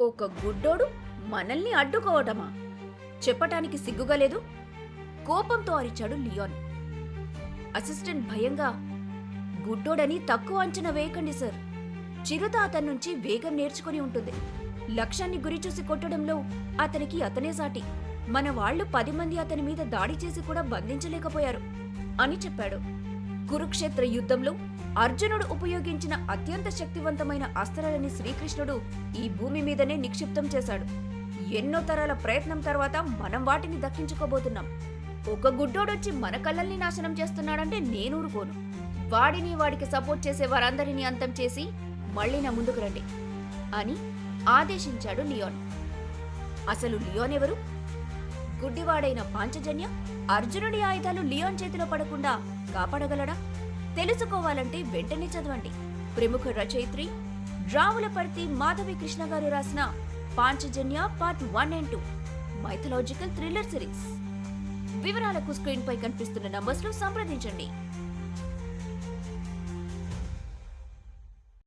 ఒక గుడ్డోడు మనల్ని అడ్డుకోవటమా? చెప్పటానికి సిగ్గుగా లేదు? కోపంతో అరిచాడు లియోన్. అసిస్టెంట్ భయంగా గుడ్డోడని తక్కువ అంచనా వేయకండి సార్. చిరుత అతని నుంచి వేగం నేర్చుకుని ఉంటుంది. లక్ష్యాన్ని గురిచూసి కొట్టడంలో అతనికి అతనే సాటి. మన వాళ్ళు పది మంది అతని మీద దాడి చేసి కూడా బంధించలేకపోయారు అని చెప్పాడు. కురుక్షేత్ర యుద్ధంలో అర్జునుడు ఉపయోగించిన అత్యంత శక్తివంతమైన అస్త్రాలని శ్రీకృష్ణుడు ఈ భూమి మీదనే నిక్షిప్తం చేశాడు. ఎన్నో తరాల ప్రయత్నం తర్వాత మనం వాటిని దక్కించుకోబోతున్నాం. ఒక గుడ్డోడొచ్చి మన కళ్ళల్ని నాశనం చేస్తున్నాడంటే నేనూరుకోను వాడిని వాడికి సపోర్ట్ చేసే వారందరినీ అంతం చేసి మళ్ళీ నా ముందుకు రండి అని ఆదేశించాడు లియోన్. అసలు లియోన్ ఎవరు? గుడ్డివాడైన పాంచజన్య అర్జునుడి ఆయుధాలు లియోన్ చేతిలో పడకుండా కాపాడగలడా? తెలుసుకోవాలంటే వెంటనే చదవండి. ప్రముఖ రచయిత్రి రావులపర్తి మాధవి కృష్ణ గారు రాసిన Panchajanya part one and two mythological thriller series వివరాలకు స్క్రీన్ పై కనిపిస్తున్న నంబర్స్లో సంప్రదించండి.